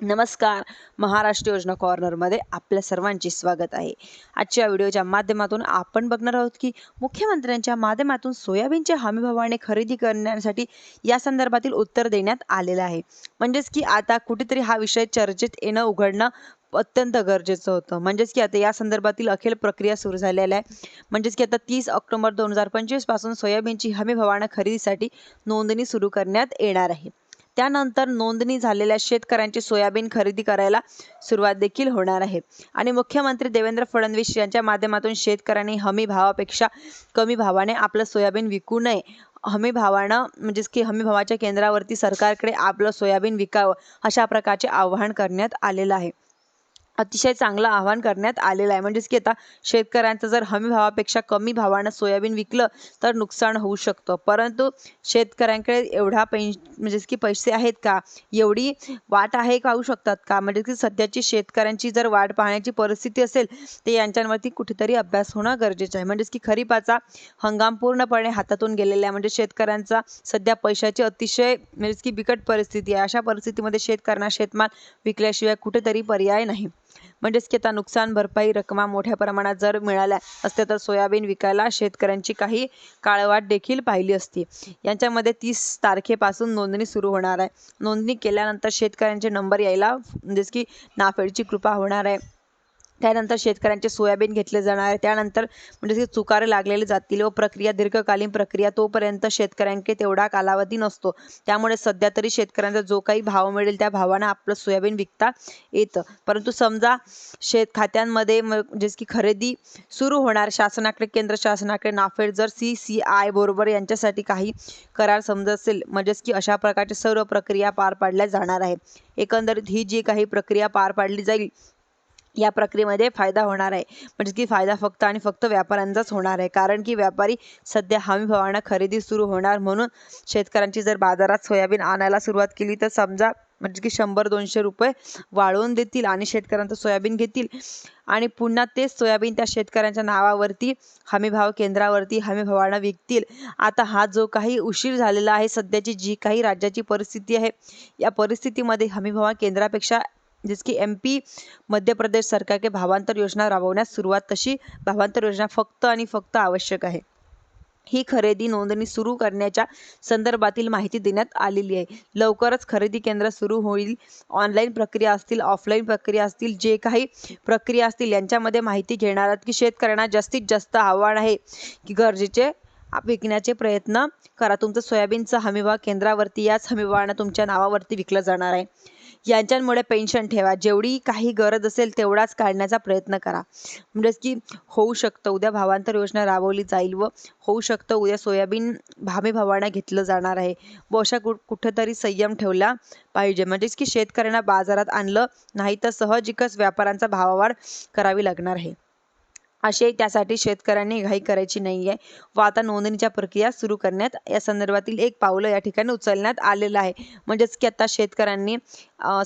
नमस्कार. महाराष्ट्र योजना कॉर्नरमध्ये आपल्या सर्वांचे स्वागत आहे. आजच्या व्हिडिओच्या माध्यमातून आपण बघणार आहोत की मुख्यमंत्र्यांच्या माध्यमातून सोयाबीनच्या हमीभावाने खरेदी करण्यासाठी या संदर्भातील उत्तर देण्यात आलेलं आहे. म्हणजेच की आता कुठेतरी हा विषय चर्चेत येणं उघडणं अत्यंत गरजेचं होतं. म्हणजेच की आता या संदर्भातील अखेर प्रक्रिया सुरू झालेल्या आहे. म्हणजेच की आता तीस ऑक्टोबर दोन हजार पंचवीसपासून सोयाबीनची हमीभावानं खरेदीसाठी नोंदणी सुरू करण्यात येणार आहे. त्यानंतर नोंदणी झालेल्या शेतकऱ्यांची सोयाबीन खरेदी करायला सुरुवात देखील होणार आहे. आणि मुख्यमंत्री देवेंद्र फडणवीस यांच्या माध्यमातून शेतकऱ्यांनी हमी भावापेक्षा कमी भावाने आपलं सोयाबीन विकू नये. हमी भावानं म्हणजेच की हमी भावाच्या केंद्रावरती सरकारकडे आपलं सोयाबीन विकावं अशा प्रकारचे आवाहन करण्यात आलेलं आहे. अतिशय चांगलं आव्हान करण्यात आलेलं आहे. म्हणजेच की आता शेतकऱ्यांचं जर हमी भावापेक्षा कमी भावानं सोयाबीन विकलं तर नुकसान होऊ शकतं. परंतु शेतकऱ्यांकडे एवढा पै म्हणजेच की पैसे आहेत का? एवढी वाट आहे का होऊ शकतात का? म्हणजे की सध्याची शेतकऱ्यांची जर वाट पाहण्याची परिस्थिती असेल ते यांच्यावरती कुठेतरी अभ्यास होणं गरजेचं आहे. म्हणजेच की खरीपाचा हंगाम पूर्णपणे हातातून गेलेला आहे. म्हणजे शेतकऱ्यांचा सध्या पैशाची अतिशय म्हणजेच की बिकट परिस्थिती आहे. अशा परिस्थितीमध्ये शेतकऱ्यांना शेतमाल विकल्याशिवाय कुठेतरी पर्याय नाही. म्हणजेच की आता नुकसान भरपाई रकमा मोठ्या प्रमाणात जर मिळाल्या असत्या तर सोयाबीन विकायला शेतकऱ्यांची काही काळवाट देखील पाहिली असती. यांच्यामध्ये तीस तारखेपासून नोंदणी सुरू होणार आहे. नोंदणी केल्यानंतर शेतकऱ्यांचे नंबर यायला म्हणजेच की नाफेडची कृपा होणार आहे. त्यानंतर शेतकऱ्यांचे सोयाबीन घेतले जाणार. आहे त्यानंतर म्हणजे चुकारे लागलेले जातील व प्रक्रिया दीर्घकालीन प्रक्रिया तोपर्यंत शेतकऱ्यांकडे तेवढा कालावधी नसतो. त्यामुळे सध्या तरी शेतकऱ्यांचा जो काही भाव मिळेल त्या भावानं आपलं सोयाबीन विकता येतं. परंतु समजा शेत खात्यांमध्ये म्हणजेच की खरेदी सुरू होणार शासनाकडे केंद्र शासनाकडे नाफेड जर सी सी आय बरोबर यांच्यासाठी काही करार समजत असेल म्हणजेच की अशा प्रकारच्या सर्व प्रक्रिया पार पाडल्या जाणार आहे एकंदरीत ही जी काही प्रक्रिया पार पाडली जाईल या प्रक्रियेमध्ये फायदा होणार आहे. म्हणजे की फायदा फक्त आणि फक्त व्यापाऱ्यांचाच होणार आहे. कारण की व्यापारी सध्या हमी भावानं खरेदी सुरू होणार म्हणून शेतकऱ्यांची जर बाजारात सोयाबीन आणायला सुरुवात केली तर समजा म्हणजे की शंभर दोनशे रुपये वाढवून देतील आणि शेतकऱ्यांचं सोयाबीन घेतील. आणि पुन्हा तेच सोयाबीन त्या शेतकऱ्यांच्या नावावरती हमीभाव केंद्रावरती हमीभावानं विकतील. आता हा जो काही उशीर झालेला आहे सध्याची जी काही राज्याची परिस्थिती आहे या परिस्थितीमध्ये हमीभाव केंद्रापेक्षा जिसकी की एम पी मध्य प्रदेश सरकारके भावांतर योजना राबवण्यास सुरुवात तशी भावांतर योजना फक्त आणि फक्त आवश्यक आहे. ही खरेदी नोंदणी सुरू करण्याच्या संदर्भातील माहिती देण्यात आलेली आहे. लवकरच खरेदी केंद्र सुरू होईल. ऑनलाईन प्रक्रिया असतील ऑफलाईन प्रक्रिया असतील जे काही प्रक्रिया असतील यांच्यामध्ये माहिती घेणार की शेतकऱ्यांना जास्तीत जास्त आव्हान आहे की गरजेचे विकण्याचे प्रयत्न करा. तुमचं सोयाबीनचा हमीभाव केंद्रावरती याच हमीभावानं तुमच्या नावावरती विकलं जाणार आहे. यांच्यामुळे पेन्शन ठेवा. जेवढी काही गरज असेल तेवढाच काढण्याचा प्रयत्न करा. म्हणजेच की होऊ शकतं उद्या भावांतर योजना राबवली जाईल व होऊ शकतं उद्या सोयाबीन भामी भावानं घेतलं जाणार आहे व अशा कुठ कुठंतरी संयम ठेवला पाहिजे. म्हणजेच की शेतकऱ्यांना बाजारात आणलं नाही तर सहजिकच व्यापाऱ्यांचा भावावाढ करावी लागणार आहे. असे त्यासाठी शेतकऱ्यांनी घाई करायची नाही आहे व आता नोंदणीच्या प्रक्रिया सुरू करण्यात या संदर्भातील एक पावलं या ठिकाणी उचलण्यात आलेलं आहे. म्हणजेच की आता शेतकऱ्यांनी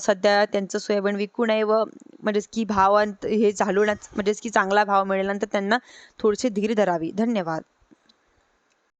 सध्या त्यांचं सोयाबीन विकू नये व म्हणजेच की भावांत हे चालवण्यात म्हणजेच की चांगला भाव मिळाल्यानंतर त्यांना थोडीशी धीर धरावी. धन्यवाद.